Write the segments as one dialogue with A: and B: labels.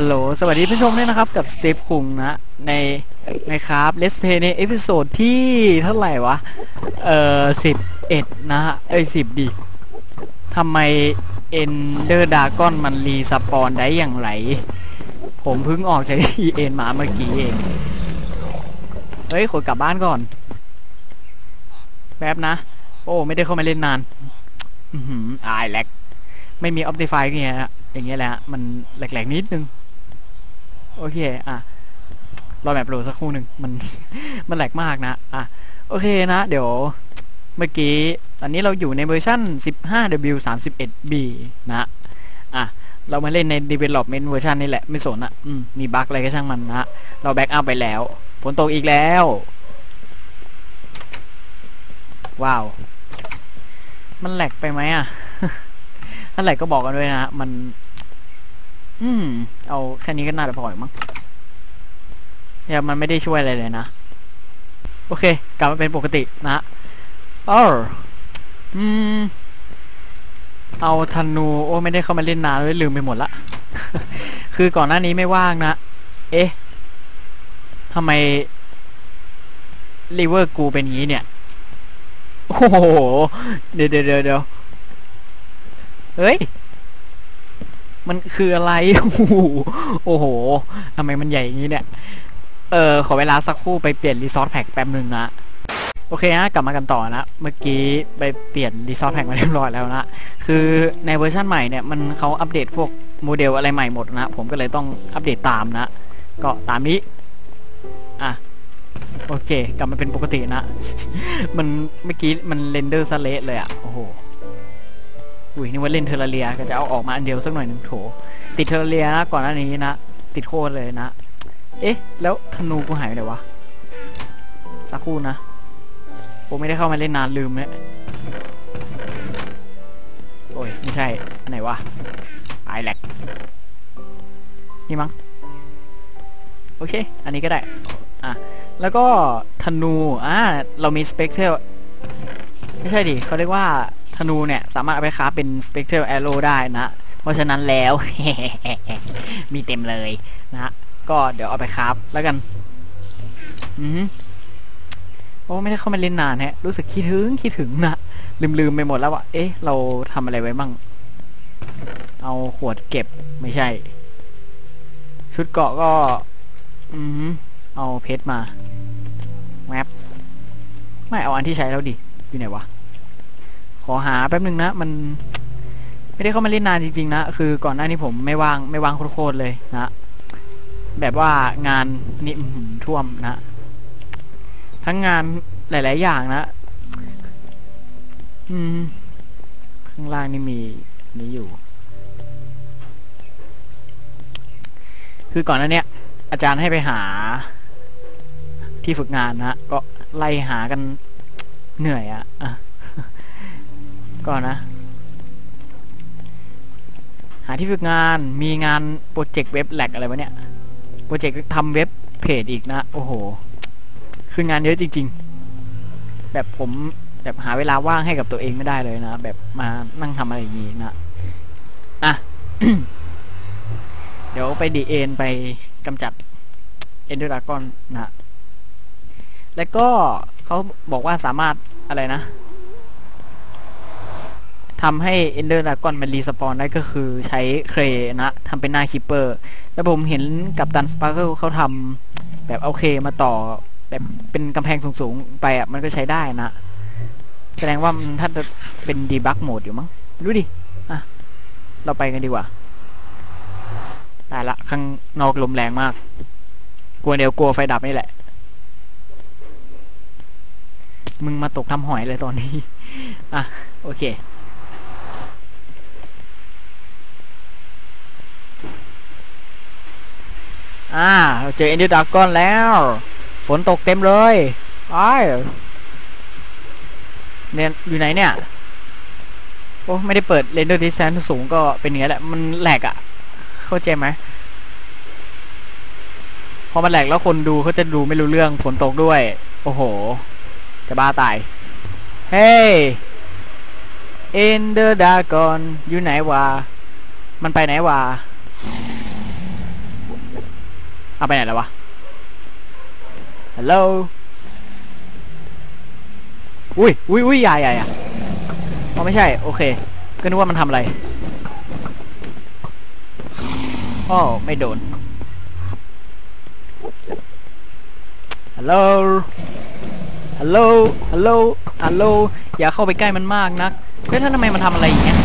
A: ฮัลโหล สวัสดีผู้ชมด้วยนะครับ กับสเตปคุงนะ ในในครับเลสเพย์ในเอพิโซดที่เท่าไหร่วะ เอ่อสิบเอ็ดนะฮะ เอ้ยสิบดิทำไมเอนเดอร์ดากอนมันรีสปอนได้อย่างไร ผมเพิ่งออกจากทีเอ็นมาเมื่อกี้เอง เฮ้ยขอกลับบ้านก่อน แป๊บนะ โอ้ ไม่ได้เข้ามาเล่นนาน อือหืออายแลกไม่มีออ t ติฟายเงี้ยอย่างเงี้ยแหละฮะมันแหลกๆนิดนึง โอเค อะ รอแบบโหลดสักครู่หนึ่งมัน มันแหลกมากนะ อะ โอเคนะ เดี๋ยว เมื่อกี้ ตอนนี้เราอยู่ในเวอร์ชัน 15W31B นะ อะ เรามาเล่นใน development เวอร์ชันนี่แหละ ไม่สนอะ อืม มีบั๊กอะไรก็ช่างมันนะ เราแบ็กอัพไปแล้ว ฝนตกอีกแล้ว ว้าว มันแหลกไปไหมอะ ถ้าแหลกก็บอกกันด้วยนะ มัน อืม เอาแค่นี้ก็น่าจะพออยู่มั้งเนี่ยมันไม่ได้ช่วยอะไรเลยนะ โอเค กลับมาเป็นปกตินะเอออืม เอาธนู โอ้ไม่ได้เข้ามาเล่นนานเลยลืมไปหมดละ คือก่อนหน้านี้ไม่ว่างนะ เอ๊ะทำไมลิเวอร์กูเป็นงี้เนี่ย โอ้โห เดี๋ยวเดี๋ยวเดี๋ยวเดี๋ยวเฮ้ย มันคืออะไร โอ้โหทำไมมันใหญ่อย่างนี้เนี่ย เออ ขอเวลาสักครู่ไปเปลี่ยนรีซอสแพ็กแป๊บหนึ่งนะ โอเคนะ กลับมากันต่อนะ เมื่อกี้ไปเปลี่ยนรีซอสแพ็กมาเรียบร้อยแล้วนะ คือในเวอร์ชันใหม่เนี่ย มันเขาอัปเดตพวกโมเดลอะไรใหม่หมดนะ ผมก็เลยต้องอัปเดตตามนะ ก็ตามนี้ อะโอเค กลับมาเป็นปกตินะ มันเมื่อกี้มันเรนเดอร์สเลสเลยอะโอ้โห อุ้ยนี่ว่าเล่นเทอร์เรียก็จะเอาออกมาอันเดียวสักหน่อยหนึ่งโถ ติดเทอร์เรียนะก่อนหน้านี้นะ ติดโคตรเลยนะ เอ๊ะ แล้วธนูกูหายไปไหนวะ สักครู่นะผมไม่ได้เข้ามาเล่นนานลืมเนี่ยโอ้ยไม่ใช่ อันไหนวะไอแลกนี่มั้ง โอเค อันนี้ก็ได้ อะ แล้วก็ธนู อ่า เรามีสเปกเทลไม่ใช่ดิเขาเรียกว่า ธนูเนี่ย สามารถเอาไปคราเป็นสเปกเทลแอโร่ได้นะ เพราะฉะนั้นแล้ว มีเต็มเลยนะก็เดี๋ยวเอาไปคราฟแล้วกัน อือโอ้ไม่ได้เข้ามาเล่นนานฮะ รู้สึกคิดถึงคิดถึงนะ ลืมๆไปหมดแล้วว่า เอ๊ะ เราทำอะไรไว้บ้าง เอาขวดเก็บไม่ใช่ ชุดเกาะก็ อืมเอาเพชรมาแมปไม่เอาอันที่ใช้แล้วดิ อยู่ไหนวะ อหาแป๊บนึงนะ มันไม่ได้เข้ามาเล่นนานจริงๆนะ คือก่อนหน้านี้ผมไม่ว่างไม่ว่างโคตรเลยนะ แบบว่างานนี่ท่วมนะ ทั้งงานหลาย ๆ อย่างนะ อืม ข้างล่างนี่มีนี้อยู่ คือก่อนหน้านี้อาจารย์ให้ไปหา ที่ฝึกงานนะ ก็ไล่หากันเหนื่อยอะอะ ก่อนนะ หาที่ฝึกงานมีงานโปรเจกต์เว็บแลกอะไรวะเนี่ย โปรเจกต์ทำเว็บเพจอีกนะ โอ้โห คืองานเยอะจริง ๆ แบบผมแบบหาเวลาว่างให้กับตัวเองไม่ได้เลยนะ แบบมานั่งทำอะไรอย่างนี้นะ อะ เดี๋ยวไปดีเอ็นไปกำจัดเอนเดอร์ดากอนนะ แล้วก็เขาบอกว่าสามารถอะไรนะ ทำให้เอนเดอร์ดากอนมันรีสปอนได้ก็คือใช้เครนะทำเป็นหน้าคิปเปอร์ แล้วผมเห็นกับตันสปาร์เคิลเขาทำแบบเอาเคมาต่อแบบเป็นกำแพงสูงๆ ไปอะ มันก็ใช้ได้นะ แสดงว่ามันถ้าจะเป็นดีบักโหมดอยู่มั้งดูดิ อะ เราไปกันดีกว่าได้ละข้างนอกลมแรงมาก กลัวเดี๋ยวกลัวไฟดับนี่แหละ มึงมาตกทำหอยเลยตอนนี้ อะ โอเค อ่าเจอเอ็นดิดากอนแล้ว ฝนตกเต็มเลยไอ้เนี่ยอยู่ไหนเนี่ย โอ้ไม่ได้เปิดเรนเดอร์ดิสแทนสูงก็เป็นอย่างนี้แหละมันแหลกอะ่ะ เข้าใจไหมพอมันแหลกแล้วคนดูเขาจะดูไม่รู้เรื่องฝนตกด้วย โอ้โห จะบ้าตาย เฮ้ยเอ็นเดอร์ดากอนอยู่ไหนวะมันไปไหนวะ เอาไปไหนแล้ววะ ฮัลโหล อุ้ยอุ้ยอุ้ยอย่าอย่าอย่อ๋อไม่ใช่ โอเค ก็นึกว่ามันทำอะไรอ๋อไม่โดน ฮัลโหล ฮัลโหล ฮัลโหล ฮัลโหล อย่าเข้าไปใกล้มันมากนักเฮ้ยท่านทำไมมันทำอะไรอย่างเงี้ย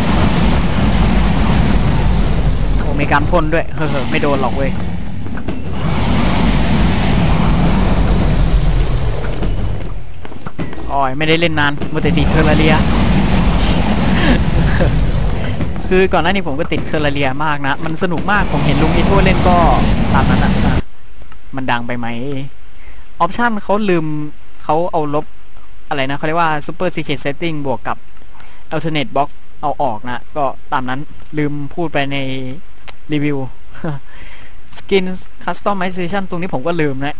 A: โอ้มีการพ่นด้วย เฮ้อไม่โดนหรอกเว้ย อ้ยไม่ได้เล่นนานมัวแต่ติดเทอร์เรีย คือก่อนหน้านี้ผมก็ติดเทอร์เรียมากนะ มันสนุกมากผมเห็นลุงอีทั่วเล่นก็ตามนั้นอะ มันดังไปไหมออปชันเขาลืมเขาเอาลบอะไรนะเขาเรียกว่า Super Secret Setting บวกกับ Alternate Box เอาออกนะ ก็ตามนั้นลืมพูดไปในรีวิว Skin Customization ตรงนี้ผมก็ลืมนะ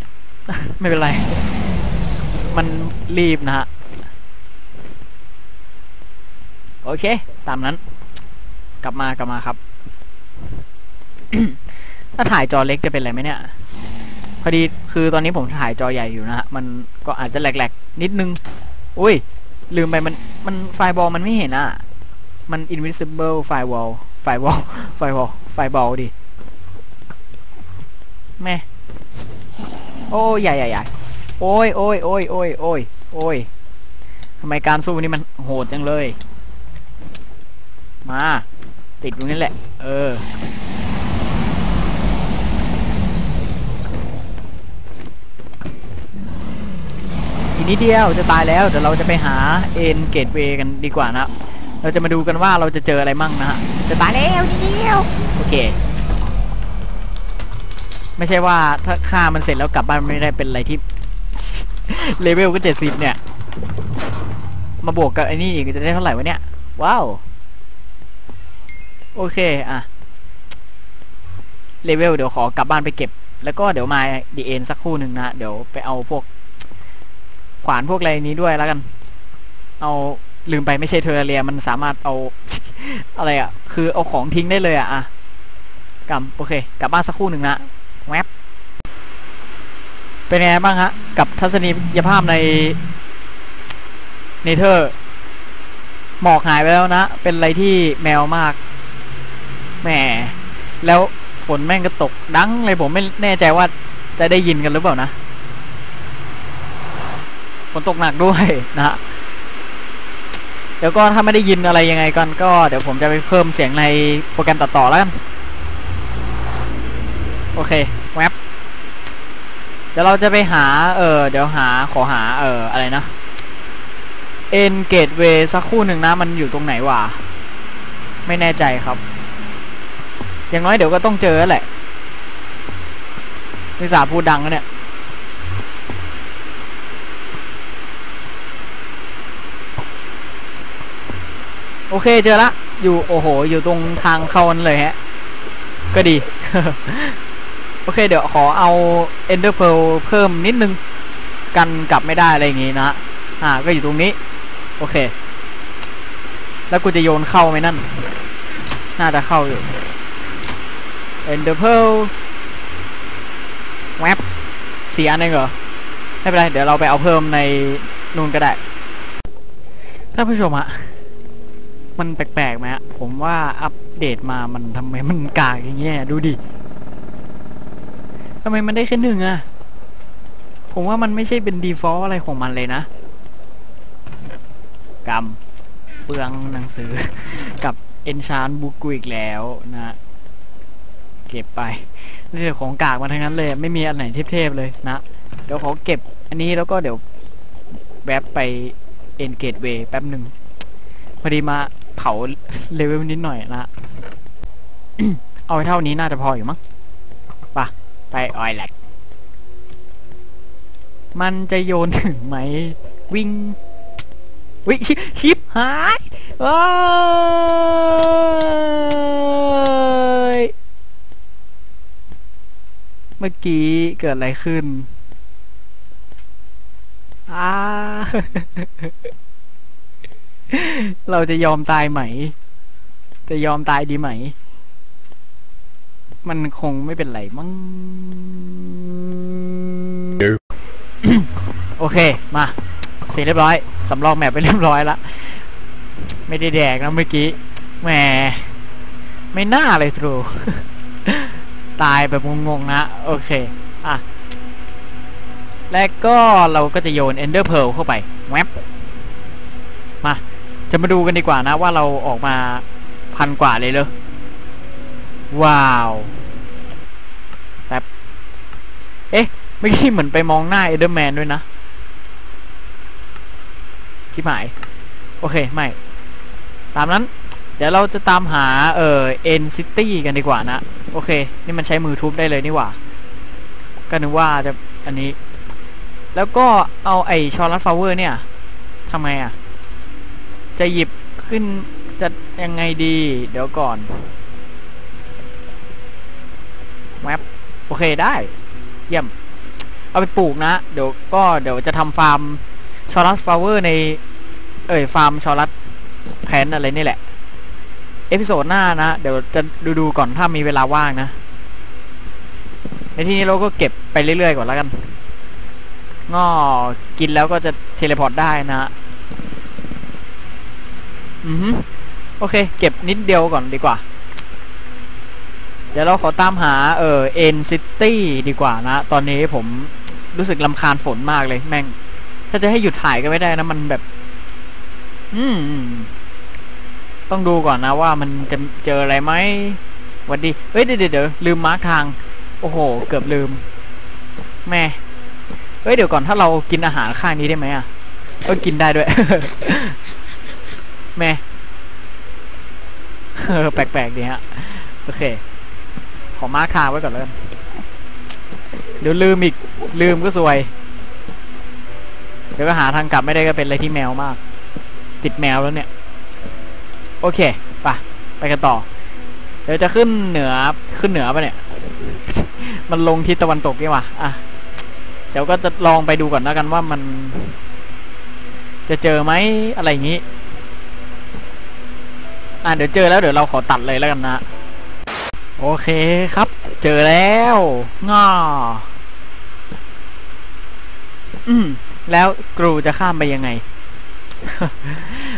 A: ไม่เป็นไร มันรีบนะฮะ โอเค ตามนั้น กลับมากลับมาครับ ถ้าถ่ายจอเล็กจะเป็นอะไรไหมเนี่ย พอดีคือตอนนี้ผมถ่ายจอใหญ่อยู่นะฮะ มันก็อาจจะแหลกๆ นิดนึง อุ้ย ลืมไปมันมันไฟบอลมันไม่เห็นอะ มัน invisible firewall firewall firewall firewall ดิ แม่ โอ้ ใหญ่ใหญ่ใหญ่ โอ้ยโอ้ยโอ้ยโอ้ยโอ้ยโอ้ยทำไมการสู้นี้มันโหดจังเลย มา ติดตรงนี้แหละ เออ อีกนิดเดียวจะตายแล้วเดี๋ยวเราจะไปหาเอ็นเกตเวกันดีกว่านะ เราจะมาดูกันว่าเราจะเจออะไรมั่งนะฮะ จะตายแล้วนิดเดียว โอเคไม่ใช่ว่าถ้าฆ่ามันเสร็จแล้วกลับบ้านไม่ได้เป็นอะไรที่ เลเวลก็เจ็ดสิบเนี่ย มาบวกกับไอ้นี่อีกจะได้เท่าไหร่วะเนี่ย ว้าว โอเค อะ เลเวลเดี๋ยวขอกลับบ้านไปเก็บ แล้วก็เดี๋ยวมาดีเอ็นสักคู่หนึ่งนะ เดี๋ยวไปเอาพวก ขวานพวกอะไรนี้ด้วยแล้วกัน เอาลืมไปไม่ใช่เทอร์เรียมันสามารถเอา อะไรอะ คือเอาของทิ้งได้เลยอะ อะกำโอเค กลับบ้านสักคู่หนึ่งนะ เป็นไงบ้างฮะ กับทัศนียภาพในเนเธอร์หมอกหายไปแล้วนะ เป็นอะไรที่แมวมากแหมแล้วฝนแม่งก็ตกดังเลยผมไม่แน่ใจว่าจะได้ยินกันหรือเปล่านะ ฝนตกหนักด้วยนะฮะเดี๋ยวก็ถ้าไม่ได้ยินอะไรยังไงกันก็เดี๋ยวผมจะไปเพิ่มเสียงในโปรแกรมตัดต่อแล้วกัน โอเค เดี๋ยวเราจะไปหา เออ เดี๋ยวหา ขอหา เออ อะไรนะ เอ็นเกตเวสักคู่หนึ่งนะ มันอยู่ตรงไหนวะ ไม่แน่ใจครับ อย่างน้อยเดี๋ยวก็ต้องเจอแหละนิสาพูดดังแล้วเนี่ย โอเคเจอละ อยู่ โอ้โห อยู่ตรงทางเข้านั้นเลยฮะ ก็ดี โอเคเดี๋ยวขอเอา Ender Pearl เพิ่มนิดนึง กันกลับไม่ได้อะไรอย่างงี้นะอ่าก็อยู่ตรงนี้ โอเค แล้วกูจะโยนเข้าไหมนั่น น่าจะเข้าอยู่ Ender Pearl แวบสี่อันเองเหรอไม่เป็นไร เดี๋ยวเราไปเอาเพิ่มในนู่นก็ได้ท่านผู้ชมฮะมันแปลกๆไหมฮะผมว่าอัปเดตมามันทำไมมันกากอย่างเงี้ยดูดิ ทำไมมันได้แค่หนึ่งอะผมว่ามันไม่ใช่เป็นดีฟอลต์อะไรของมันเลยนะกรรมเปลืองหนังสือ กับเอนชานบุกูอีกแล้วนะเก็บไปนี่คือของกากมาทั้งนั้นเลย ไม่มีอันไหนเทพๆเลยนะ เดี๋ยวขอเก็บอันนี้แล้วก็เดี๋ยวแวบไปเอ็นเกตเวย์แป๊บหนึ่งพอดีมาเผาเลเวลนิดหน่อยนะ เอาไว้เท่านี้น่าจะพออยู่มั้ง ไปออยแลกมันจะโยนถึงไหม วิ่ง วิชชิปหายเอ้ยเมื่อกี้เกิดอะไรขึ้นอาเราจะยอมตายไหม จะยอมตายดีไหม มันคงไม่เป็นไรมั้ง โอเค มาเสร็จเรียบร้อย สำรองแมปไปเรียบร้อยละ ไม่ได้แดกนะเมื่อกี้ แหม ไม่น่าเลยทรู ตายแบบงงๆนะ โอเค อะ และก็เราก็จะโยน Ender Pearl เข้าไปแวบมา จะมาดูกันดีกว่านะว่าเราออกมาพันกว่าเลยเลย ว้าวแบบเอ๊ะเมื่อกี้เหมือนไปมองหน้าเอเดอร์แมนด้วยนะ ชิบหาย โอเค ไม่ ตามนั้น เดี๋ยวเราจะตามหา เอ่อเอ็นซิตี้กันดีกว่านะ โอเค นี่มันใช้มือทุบได้เลยนี่หว่า ก็นึกว่าจะ อันนี้ แล้วก็เอาไอชอร์ลัสฟลาเวอร์เนี่ยทำไงอะ จะหยิบขึ้นจะยังไงดี เดี๋ยวก่อน แมปโอเคได้ เยี่ยม เอาไปปลูกนะ เดี๋ยวก็เดี๋ยวจะทำฟาร์มชอรัสฟลาเวอร์ใน เอ่ยฟาร์มชอรัสแพนอะไรนี่แหละ เอพิโซดหน้านะ เดี๋ยวจะดูดูก่อนถ้ามีเวลาว่างนะ ในที่นี้เราก็เก็บไปเรื่อยๆก่อนแล้วกันง้อกินแล้วก็จะเทเลพอร์ตได้นะ อือฮึโอเค เก็บนิดเดียวก่อนดีกว่า เดี๋ยวเราขอตามหาเออเอ็นซิตี้ดีกว่านะ ตอนนี้ผมรู้สึกลำคาญฝนมากเลย แม่ง ถ้าจะให้หยุดถ่ายก็ไม่ได้นะมันแบบ อืม ต้องดูก่อนนะว่ามันจะเจออะไรไหมวันดี เฮ้ยเดี๋ยวเดี๋ยวลืมมาร์กทาง โอ้โห เกือบลืม แม่เฮ้ยเดี๋ยวก่อนถ้าเรากินอาหารข้างนี้ได้ไหมอะเออกินได้ด้วย แม่แปลกๆดีฮะ โอเค อมาคาไว้ก่อนแล้วกันเดี๋ยวลืมอีก ลืมก็สวย เดี๋ยวก็หาทางกลับไม่ได้ก็เป็นอะไรที่แมวมาก ติดแมวแล้วเนี่ย โอเคไปไปกันต่อ เดี๋ยวจะขึ้นเหนือขึ้นเหนือปะเนี่ย มันลงทิศตะวันตกนี่ว่ะอะเดี๋ยวก็จะลองไปดูก่อนแล้วกันว่ามัน จะเจอไหมอะไรอย่างนี้ อะเดี๋ยวเจอแล้วเดี๋ยวเราขอตัดเลยแล้วกันนะ โอเคครับ เจอแล้วง้ออืม แล้วกรูจะข้ามไปยังไง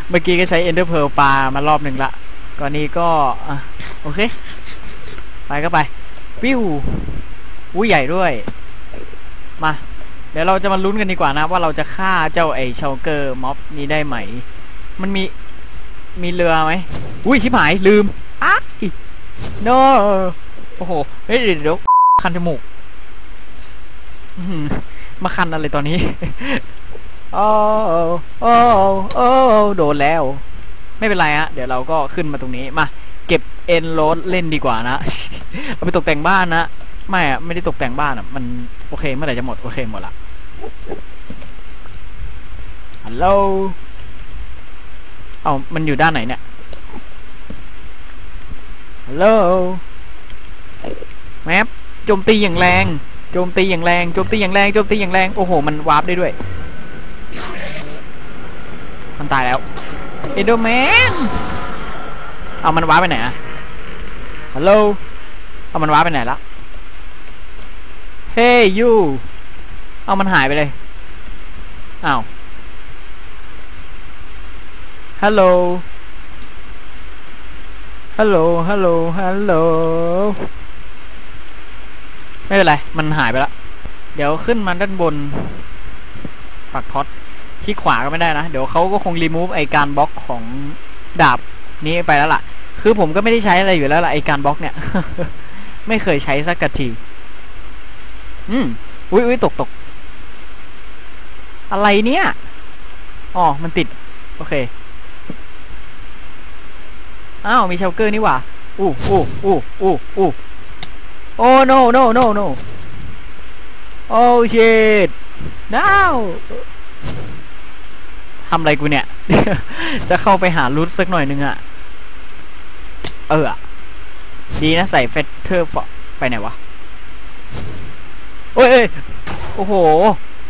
A: เมื่อกี้ก็ใช้ Ender Pearl ปลามารอบหนึ่งละก่อนนี้ก็อะโอเค ไปก็ไป ปิ้วอุ้ยใหญ่ด้วย มา เดี๋ยวเราจะมาลุ้นกันดีกว่านะ ว่าเราจะฆ่าเจ้าไอเชลเกอร์ม็อบนี้ได้ไหม มันมีมีเรือไหมอุ้ยชิบหายลืมอ้า ย no โอ้โห เฮ้ยเดี๋ยวคันจมูกมาคันอะไรตอนนี้ โอ้โอ้โอ้โดนแล้ว ไม่เป็นไรฮะ เดี๋ยวเราก็ขึ้นมาตรงนี้ มา เก็บเอ็นโรดเล่นดีกว่านะ เอาไปตกแต่งบ้านนะ ไม่อะไม่ได้ตกแต่งบ้านอะมันโอเคเมื่อไหร่จะหมด โอเคหมดละ ฮัลโหล เอามันอยู่ด้านไหนเนี่ย ฮัลโหลแมปโจมตีอย่างแรงโจมตีอย่างแรงโจมตีอย่างแรงโจมตีอย่างแรงโอ้โห มันวาร์ปได้ด้วย มันตายแล้วเอโดแมนเอามันวาร์ปไปไหนอะฮัลโหลเอามันวาร์ปไปไหนละเฮ้ยยูเอามันหายไปเลยอ้าวฮัลโหล ฮัลโหล ฮัลโหล ฮัลโหล ไม่เป็นไร มันหายไปแล้ว เดี๋ยวขึ้นมาด้านบน ปักท็อตคลิกขวาก็ไม่ได้นะ เดี๋ยวเขาก็คงรีมูฟไอการบล็อกของดาบนี้ไปแล้วล่ะ คือผมก็ไม่ได้ใช้อะไรอยู่แล้วล่ะไอการบล็อกเนี่ย ไม่เคยใช้สักกะที อืมอุ้ยอุ้ยตกตก อะไรเนี่ย อ๋อ มันติด โอเค อ้าวมีเชลเกอร์นี่หว่าอู้อู้อู้อู้อู้โอ้ no no no no โอ้ shit now ทำอะไรกูเนี่ย จะเข้าไปหารูทสักหน่อยนึงอะเออ ดีนะใส่เฟเทอร์ไปไหนวะ โอ้ยโอ้โห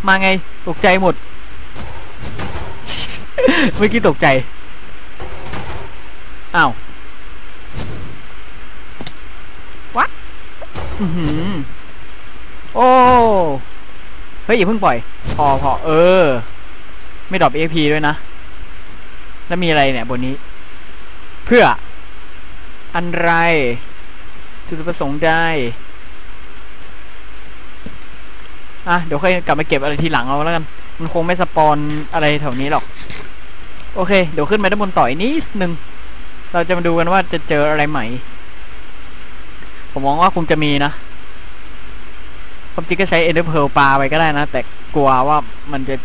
A: มาไง ตกใจหมด เมื่อกี้ตกใจ อ้าว วัด อือหือ โอ้ เฮ้ยอย่าเพิ่งปล่อย พอพอเออ ไม่ดรอป AP ด้วยนะ แล้วมีอะไรเนี่ยบนนี้ เพื่อ อันไร จุดประสงค์ได้อะเดี๋ยวค่อยกลับมาเก็บอะไรทีหลังเอาแล้วกัน มันคงไม่สปอนอะไรแถวนี้หรอก โอเค เดี๋ยวขึ้นไปด้านบนต่อยนิดนึง เราจะมาดูกันว่าจะเจออะไรใหม่ ผมมองว่าคงจะมีนะความจริงก็ใช้เอเดอร์เพลปลาไปก็ได้นะ แต่กลัวว่ามันจะ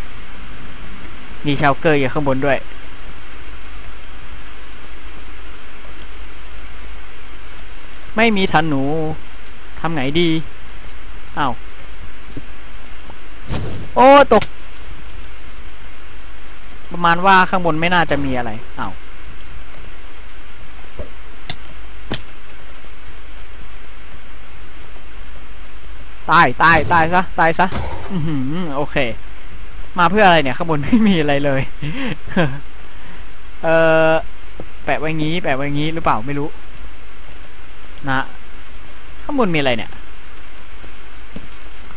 A: มีชาวเกอร์อยู่ข้างบนด้วย ไม่มีทันหนูทำไงดีอ้าวโอ้ ตก ประมาณว่าข้างบนไม่น่าจะมีอะไรอ้าว ตายตายตายซะตายซะอือหือโอเค มาเพื่ออะไรเนี่ยข้างบนไม่มีอะไรเลย เออแปะไว้งี้ แปะไว้งี้หรือเปล่าไม่รู้ นะข้างบนมีอะไรเนี่ย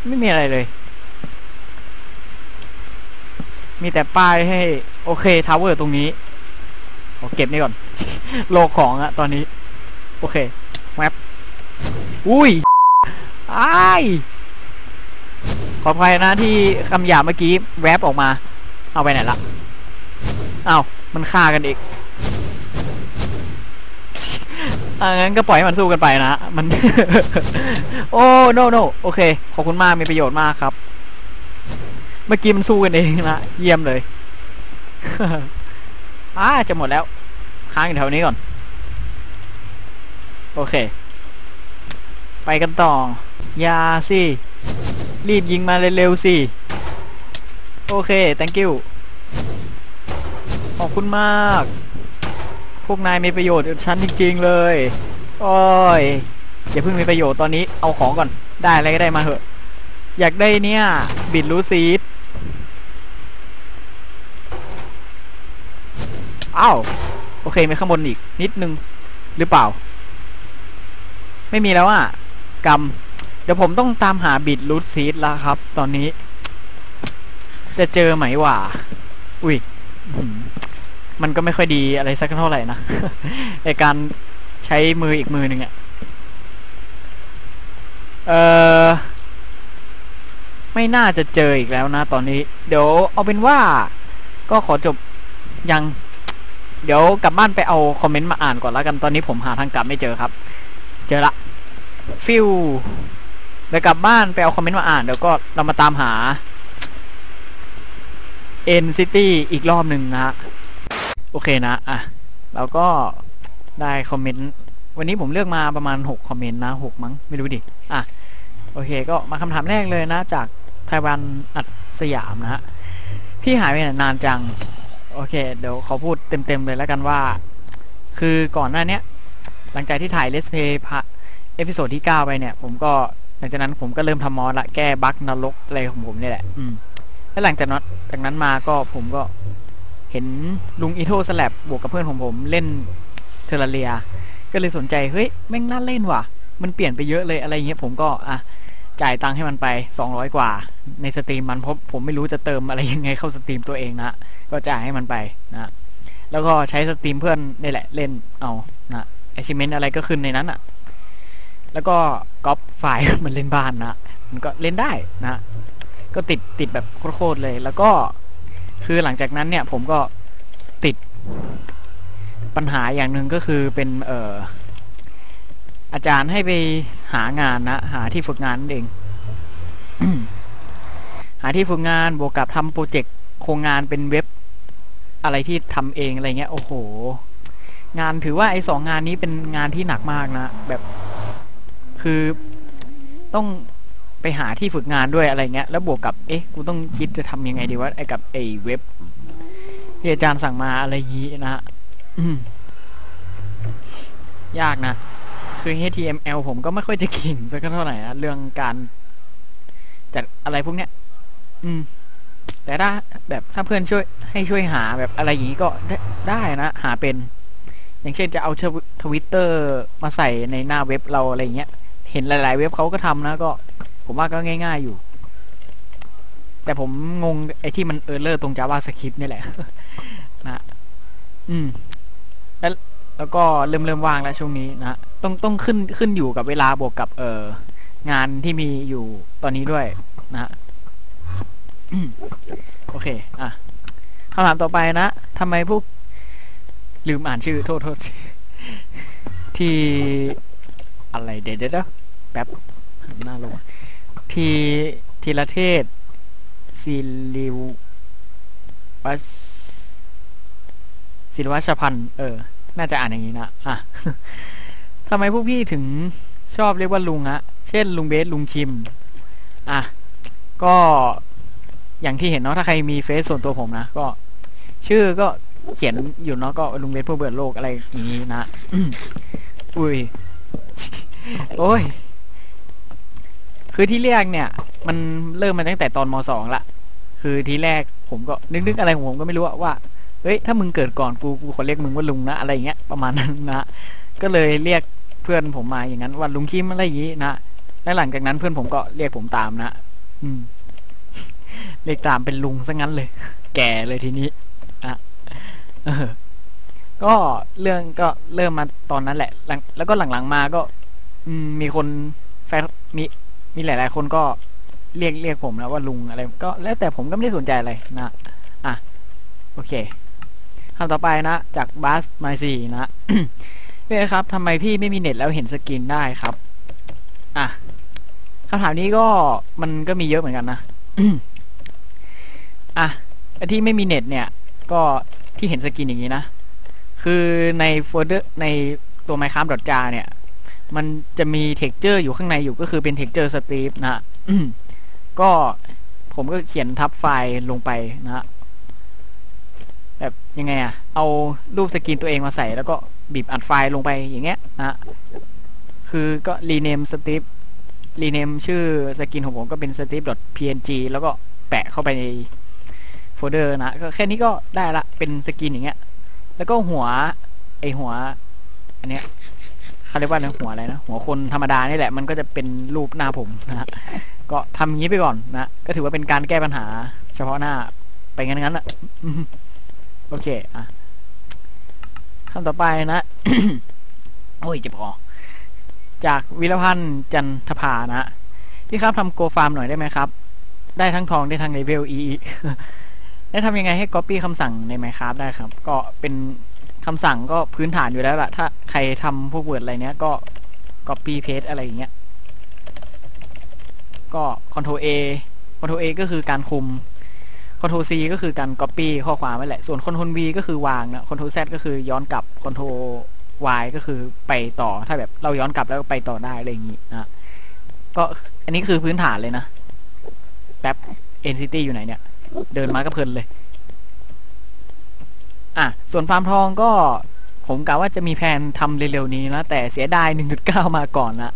A: ไม่มีอะไรเลย มีแต่ป้ายให้ โอเคทาวเวอร์ตรงนี้ขอเก็บนี่ก่อน โลของอะตอนนี้ โอเคแวบอุ้ย อ้ขออภัยนะที่คำหยาบเมื่อกี้แวบออกมา เอาไปไหนละเอามันฆ่ากันอีกอางั้นก็ปล่อยให้มันสู้กันไปนะ มัน โอ้โนโนโอเค ขอบคุณมาก มีประโยชน์มากครับ เมื่อกี้มันสู้กันเองนะ เยี่ยมเลยอ่าจะหมดแล้ว ค้างอยู่แถวนี้ก่อน โอเค ไปกันต่อ ยาสิ รีบยิงมาเร็วๆสิ โอเค thank you ขอบคุณมาก พวกนายมีประโยชน์กับฉันจริง ๆ เลย โอ้ย อย่าเพิ่งมีประโยชน์ตอนนี้ เอาของก่อน ได้อะไรก็ได้มาเถอะ อยากได้เนี่ย บิดรูซีดอ้าวโอเคมีข้างบนอีกนิดนึง หรือเปล่า ไม่มีแล้วอะกำ เดี๋ยวผมต้องตามหาบิดรูทซีดแล้วครับ ตอนนี้ จะเจอไหมวะอุ้ยมันก็ไม่ค่อยดีอะไรสักเท่าไหร่นะในการใช้มืออีกมือหนึ่งอะเออไม่น่าจะเจออีกแล้วนะตอนนี้ เดี๋ยวเอาเป็นว่า ก็ขอจบยัง เดี๋ยวกลับบ้านไปเอาคอมเมนต์มาอ่านก่อนแล้วกันตอนนี้ผมหาทางกลับไม่เจอครับ เจอละฟิว เดี๋ยวกลับบ้านไปเอาคอมเมนต์มาอ่านเดี๋ยวก็เรามาตามหา N City อีกรอบหนึ่งนะฮะโอเคนะอะแล้วก็ได้คอมเมนต์วันนี้ผมเลือกมาประมาณ 6 คอมเมนต์นะ 6 มั้ง ไม่รู้ดิ อะ โอเค ก็มาคำถามแรกเลยนะ จากไทวันอัดสยามนะฮะ พี่หายไปนานจัง โอเค เดี๋ยวเขาพูดเต็มๆเลยแล้วกันว่า คือก่อนหน้านี้หลังจากที่ถ่ายเลสเพย์พะเอพิโซดที่ 9 ไปเนี่ย ผมก็ ลังจากนั้นผมก็เริ่มทำมอสละแก้บั๊กนรกอะไรของผมนี่แหละ อืมแล้วหลังจากนั้นจากนั้นมาก็ผมก็เห็นลุงอีโทสแลบบวกกับเพื่อนของผมเล่นเทอร์เรีย ก็เลยสนใจเฮ้ยแม่งน่าเล่นว่ะ มันเปลี่ยนไปเยอะเลยอะไรเงี้ยผมก็อะจ่ายตังค์ให้มันไป 200 กว่า ในสตรีมมันเพราะผมไม่รู้จะเติมอะไรยังไงเข้าสตรีมตัวเองนะก็จ่ายให้มันไปนะแล้วก็ใช้สตรีมเพื่อนนี่แหละเล่นเอานะอชิเมนอะไรก็ขึ้นในนั้นอะ แล้วก็ก๊อปไฟล์มันเล่นบ้านนะมันก็เล่นได้นะก็ติดติดแบบโคตรเลย แล้วก็คือหลังจากนั้นเนี่ยผมก็ติดปัญหาอย่างหนึ่งก็คือเป็นเอ่ออาจารย์ให้ไปหางานนะหาที่ฝึกงานนั่นเอง หาที่ฝึกงานบวกกับทำโปรเจกต์โครงงานเป็นเว็บอะไรที่ทำเองอะไรเงี้ยโอ้โห งานถือว่าไอ้สองงานนี้เป็นงานที่หนักมากนะแบบ คือต้องไปหาที่ฝึกงานด้วยอะไรเงี้ย แล้วบวกกับเอ๊ะกูต้องคิดจะทำยังไงดีวะไอ้กับไอ้เว็บที่อาจารย์สั่งมาอะไรยี้นะฮะยากนะ คือ HTML ผมก็ไม่ค่อยจะเก่งสักเท่าไหร่นะเรื่องการจัดอะไรพวกเนี้ย อืม แต่ถ้าแบบถ้าเพื่อนช่วยให้ช่วยหาแบบอะไรอย่างนี้ก็ได้ได้นะ หาเป็น อย่างเช่นจะเอาทวิตเตอร์มาใส่ในหน้าเว็บเราอะไรเงี้ย เห็นหลาย ๆ เว็บเขาก็ทำนะก็ ผมว่าก็ง่าย ๆอยู่ แต่ผมงงไอ้ที่มันเออร์เลอร์ตรง JavaScript นี่แหละนะอืม แล้วแล้วก็เริ่มเริ่มว่างแล้วช่วงนี้นะต้องต้องขึ้นขึ้นอยู่กับเวลาบวกกับ เอองานที่มีอยู่ตอนนี้ด้วยนะฮะโอเค อะคำถามต่อไปนะทำไมพวกลืมอ่านชื่อโทษโทษ ที่อะไรเดี๋ยวเดี๋ยวเดี๋ยว แป๊บหันหน้าลงทีทีละเทศศิลิววัชศิลวัชพันธ์เออ น่าจะอ่านอย่างนี้นะ อะทำไมพวกพี่ถึงชอบเรียกว่าลุงอะเช่น ลุงเบส ลุงคิม อะ ก็อย่างที่เห็นเนาะ ถ้าใครมีเฟซส่วนตัวผมนะ ก็ ชื่อก็เขียนอยู่เนาะ ก็ลุงเบสผู้เบิดโลกอะไรอย่างนี้นะ อุ้ย โอ้ย คือที่เรียกเนี่ย มันเริ่มมาตั้งแต่ตอนมสองละคือทีแรกผมก็นึกๆอะไรของผมก็ไม่รู้ว่าเฮ้ยถ้ามึงเกิดก่อนกูกูขอเรียกมึงว่าลุงนะอะไรอย่างเงี้ยประมาณนั้นนะก็เลยเรียกเพื่อนผมมาอย่างนั้นว่าลุงคิมอะไรอย่างงี้นะและหลังจากนั้นเพื่อนผมก็เรียกผมตามนะอืม เรียกตามเป็นลุงซะงั้นเลย แก่เลยทีนี้อะก็เรื่องก็เริ่มมาตอนนั้นแหละ แล้วก็หลังๆมาก็ อืมมีคนแฟนมี มีหลาย ๆ คนก็เรียกเรียกผมนะว่าลุงอะไรก็แล้วแต่ผมก็ไม่ได้สนใจอะไรนะอะโอเคคำต่อไปนะ จากบัสไมซีนะพี่ครับทำไมพี่ไม่มีเน็ตแล้วเห็นสกินได้ครับอะคำถามนี้ก็มันก็มีเยอะเหมือนกันนะอะที่ไม่มีเน็ตเนี่ย ก็ที่เห็นสกินอย่างนี้นะ คือในโฟลเดอร์ในตัว minecraft j a เนี่ย มันจะมีเท็กเจอร์อยู่ข้างในอยู่ก็คือเป็นเท็กเจอร์สตีฟนะก็ผมก็เขียนทับไฟล์ลงไปนะฮะแบบยังไงอะเอารูปสกินตัวเองมาใส่ แล้วก็บีบอัดไฟล์ลงไปอย่างเงี้ยนะคือก็รีเนมสตีฟรีเนมชื่อสกินของผมก็เป็น steve.png แล้วก็แปะเข้าไปในโฟลเดอร์นะก็แค่นี้ก็ได้ละเป็นสกินอย่างเงี้ย แล้วก็หัวไอหัว อันเนี้ย เขาเรียกว่าอะหัวอะไรนะหัวคนธรรมดานี่แหละ มันก็จะเป็นรูปหน้าผมนะฮะก็ทำอย่างนี้ไปก่อนนะก็ถือว่าเป็นการแก้ปัญหา เฉพาะหน้าไปงั้นงั้นอะโอเคอะคำต่อไปนะโอ้ยเจ็บคอจากวิรพันธ์จันทภานะพี่ครับทำโกฟาร์มหน่อยได้ไหมครับ ได้ทั้งทองได้ทั้งเลเวลอีได้ทำยังไงให้ Copy คำสั่งใน Minecraft ได้ครับ ก็เป็น คำสั่งก็พื้นฐานอยู่แล้วล่ะ ถ้าใครทำพวก Word อะไรเนี้ยก็ Copy Paste อะไรอย่างเงี้ย ก็ Ctrl A Ctrl A ก็คือการคุม Ctrl C ก็คือการ Copy ข้อความไว้แหละ ส่วน Ctrl V ก็คือวางนะ Ctrl Z ก็คือย้อนกลับ Ctrl Y ก็คือไปต่อ ถ้าแบบเราย้อนกลับแล้วไปต่อได้อะไรอย่างงี้นะก็อันนี้คือพื้นฐานเลยนะ แป๊บ NCT อยู่ไหนเนี่ย เดินมาก็เพลินเลย อะส่วนฟาร์มทองก็ผมกะว่าจะมีแผนทำเร็วๆนี้นะแต่เสียดาย 1.9 มาก่อนนะ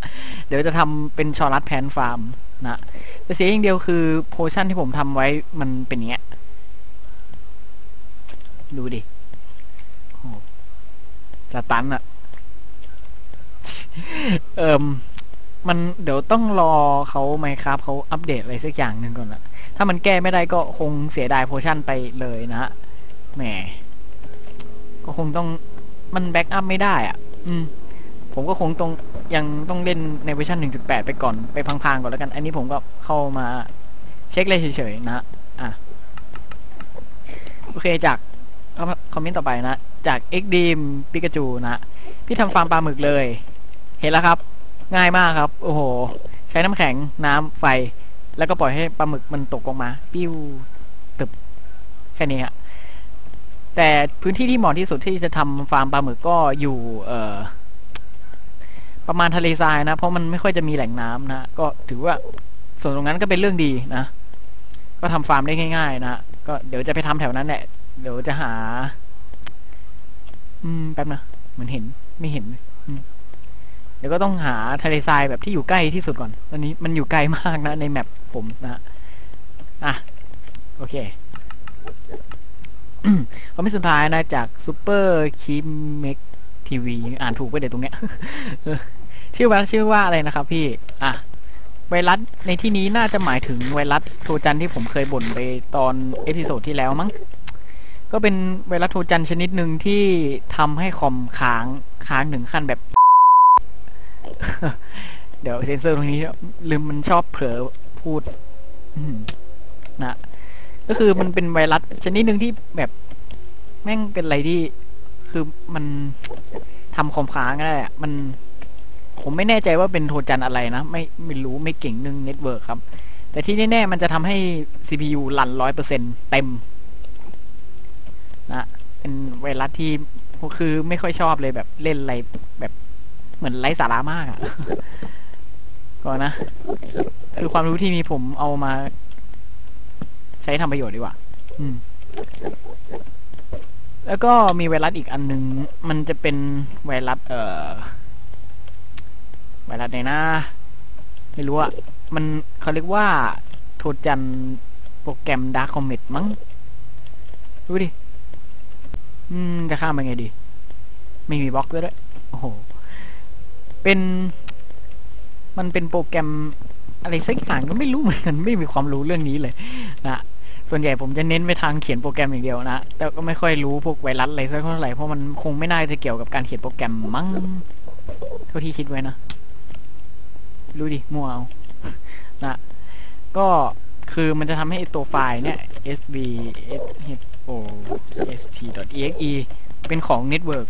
A: เดี๋ยวจะทำเป็นชอรัดแผนฟาร์มนะแต่เสียอย่างเดียวคือโพชั่นที่ผมทำไว้มันเป็นเงี้ย ดูดิโอ้สตันอะเอิมมันเดี๋ยวต้องรอเขาไหมครับเขาอัปเดตอะไรสักอย่างหนึ่งก่อนละถ้ามันแก้ไม่ได้ก็คงเสียดายโพชั่นไปเลยนะฮะแหม ก็คงต้องมันแบ็กอัพไม่ได้อะ อืม ผมก็คงต้องยังต้องเล่นในเวอร์ชัน1.8 ไปก่อนไปพังๆก่อนแล้วกัน อันนี้ผมก็เข้ามาเช็คเลยเฉยๆนะอะโอเคจากคอมเมนต์ต่อไปนะ จาก x d m ปิกาจูนะพี่ทำฟาร์มปลาหมึกเลย เห็นแล้วครับ ง่ายมากครับ โอ้โห ใช้น้ำแข็งน้ำไฟ แล้วก็ปล่อยให้ปลาหมึกมันตกลงมา ปิ้วตึบแค่นี้ฮะ แต่พื้นที่ที่เหมาะที่สุดที่จะทำฟาร์มปลาหมึกก็อยู่เออประมาณทะเลทรายนะ เพราะมันไม่ค่อยจะมีแหล่งน้ำนะก็ถือว่าส่วนตรงนั้นก็เป็นเรื่องดีนะ ก็ทำฟาร์มได้ง่าย ๆ นะก็เดี๋ยวจะไปทำแถวนั้นแหละ เดี๋ยวจะหา อืมแป๊บนะเหมือนเห็นไม่เห็นเดี๋ยวก็ต้องหาทะเลทรายแบบที่อยู่ใกล้ที่สุดก่อนตอนนี้มันอยู่ไกลมากนะในแมปผมนะอะโอเค คอมเมนต์สุดท้ายนะจากซูเปอร์คิมเมกทีวีอ่านถูกไปเดี๋ยวตรงเนี้ยชื่อว่าชื่อว่าอะไรนะครับพี่ อะ ไวรัสในที่นี้น่าจะหมายถึงไวรัสโทจันที่ผมเคยบ่นไปตอนเอพิโซดที่แล้วมั้ง ก็เป็นไวรัสโทจันชนิดหนึ่งที่ทำให้คอมค้างค้างถึงขั้นแบบ เดี๋ยวเซนเซอร์ตรงนี้ลืมมันชอบเผลอพูดนะ ก็คือมันเป็นไวรัสชนิดหนึ่งที่แบบแม่งเป็นอะไรที่คือมันทำคอมค้างได้อะมัน ผมไม่แน่ใจว่าเป็นโทรจันอะไรนะ ไม่ไม่รู้ไม่เก่งเรื่องเน็ตเวิร์กครับ แต่ที่แน่ๆมันจะทำให้ CPU รันร้อยเปอร์เซ็นเต็มนะเป็นไวรัสที่คือไม่ค่อยชอบเลยแบบเล่นอะไรแบบเหมือนไร้สาระมากอะ่ะก่อนนะ คือความรู้ที่มีผมเอามา ช้ทำประโยชน์ดีกว่า อืม แล้วก็มีไวรัสอีกอันหนึง มันจะเป็นไวรัส เอ่อ ไวรัสไหนนะไม่รู้อะมันเขาเรียกว่าโทรจันโปรแกรม Dark Comet มั้ง ดูดิ อืม จะข้ามไปไงดี ไม่มีบล็อกด้วยด้วย โอ้โห เป็น มันเป็นโปรแกรมอะไรสักอย่างก็ไม่รู้เหมือนกัน ไม่มีความรู้เรื่องนี้เลยนะ ส่วนใหญ่ผมจะเน้นไปทางเขียนโปรแกรมอย่างเดียวนะแต่ก็ไม่ค่อยรู้พวกไวรัสอะไรสักเท่าไหร่เพราะมันคงไม่น่าจะเกี่ยวกับการเขียนโปรแกรมมั้งเท่าที่คิดไว้นะรู้ดิมั่วเอานะก็คือมันจะทำให้ตัวไฟล์เนี่ย sv o st.exe เป็นของ network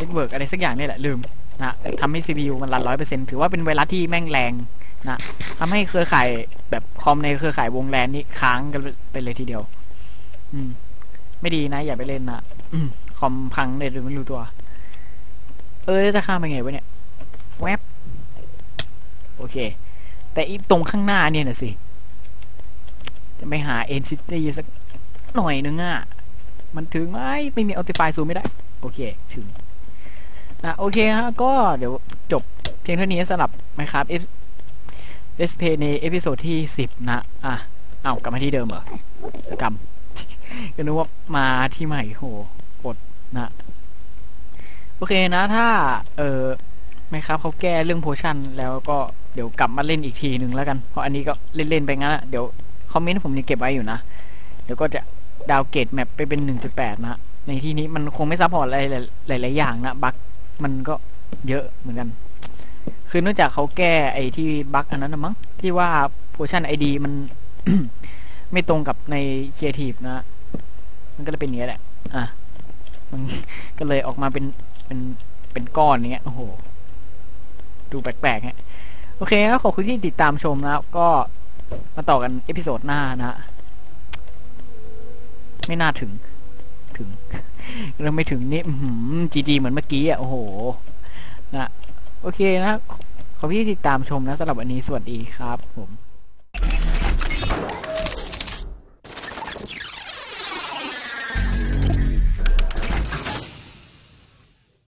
A: network อะไรสักอย่างเนี่ยแหละลืมนะทำให้ CPU มันรันร้อยเปอร์เซ็นต์ถือว่าเป็นไวรัสที่แม่งแรง นะทำให้เครือข่ายแบบคอมในเครือข่ายวงแลนนี่ค้างกันไปเลยทีเดียว อืม ไม่ดีนะ อย่าไปเล่นนะอคอมพังเลยโดยไม่รู้ตัว เออจะข้ามไปไงวะเนี่ยแวบโอเค แต่อีตรงข้างหน้าเนี่ยนะสิ จะไปหา n c i t y สักหน่อยนึงอะ มันถึงไหมไม่มี Optify ซูมไม่ได้ โอเค ถึงนะโอเคฮะก็เดี๋ยวจบเพียงเท่านี้สำหรับไหมครับ Let's Play ในเอพิโซดที่10นะ อะ เอากลับมาที่เดิมเหรอกำก็นึกว่ามาที่ใหม่โหอดนะ โอเคนะถ้า เออไหมครับเขาแก้เรื่องโพชั่นแล้วก็เดี๋ยวกลับมาเล่นอีกทีหนึ่งแล้วกัน เพราะอันนี้ก็เล่น ๆ ไปงั้นอะเดี๋ยว คอมเมนต์ผมนี่เก็บไว้อยู่นะ เดี๋ยวก็จะดาวเกตแมปไปเป็น 1.8 นะ ในที่นี้มันคงไม่ซัพพอร์ตอะไรหลาย ๆ อย่างนะ บั๊กมันก็เยอะเหมือนกัน คือเนื่องจากเขาแก้ไอ้ที่บั๊กอันนั้นนะมั้งที่ว่าโพชั่นไอดีมัน ไม่ตรงกับในครีเอทีฟนะ มันก็เลยเป็นอย่างนี้ยแหละ อะ มันก็เลยออกมาเป็นเป็นเป็นก้อนเงี้ย โอ้โห ดูแปลกๆฮะโอเคก็ขอบคุณที่ติดตามชมนะครับก็มาต่อกันเอพิโซดหน้านะฮะไม่น่าถึง ถึงเราไม่ถึงนี่จีจีเหมือนเมื่อกี้อะ โอ้โห นะ โอเคนะขอบพี่ติดตามชมนะสำหรับวันนี้สวัสดีครับผม